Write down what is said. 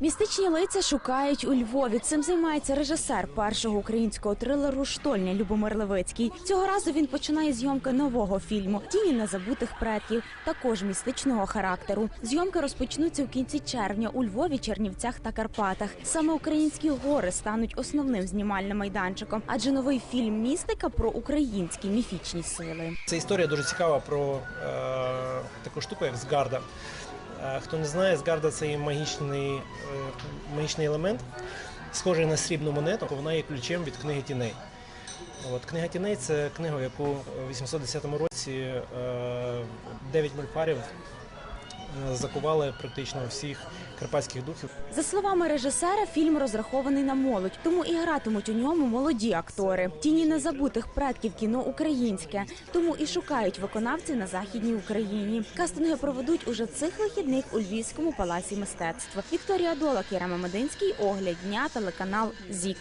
Містичні лиця шукають у Львові. Цим займається режисер першого українського трилеру Штольня Любомир Левицький. Цього разу він починає зйомки нового фільму Тіні незабутих предків, також містичного характеру. Зйомки розпочнуться у кінці червня у Львові, Чернівцях та Карпатах. Саме українські гори стануть основним знімальним майданчиком, адже новий фільм містика про українські міфічні сили. Це історія дуже цікава про е, таку штуку, як Згарда. Е, хто не знає, Згарда це є магічний, е, магічний елемент, схожий на срібну монету. Вона є ключем від книги тіней. От, книга тіней це книга, яку в 810 році е, дев'ять мульфарів е, закували практично всіх карпатських духів. За словами режисера, фільм розрахований на молодь, тому і гратимуть у ньому молоді актори. Тіні незабутих предків кіно українське, тому і шукають виконавці на західній Україні. Кастинги проведуть уже цих вихідних у Львівському палаці мистецтва. Вікторія Дола, Кіра Мамединський, огляд дня, телеканал ЗІК.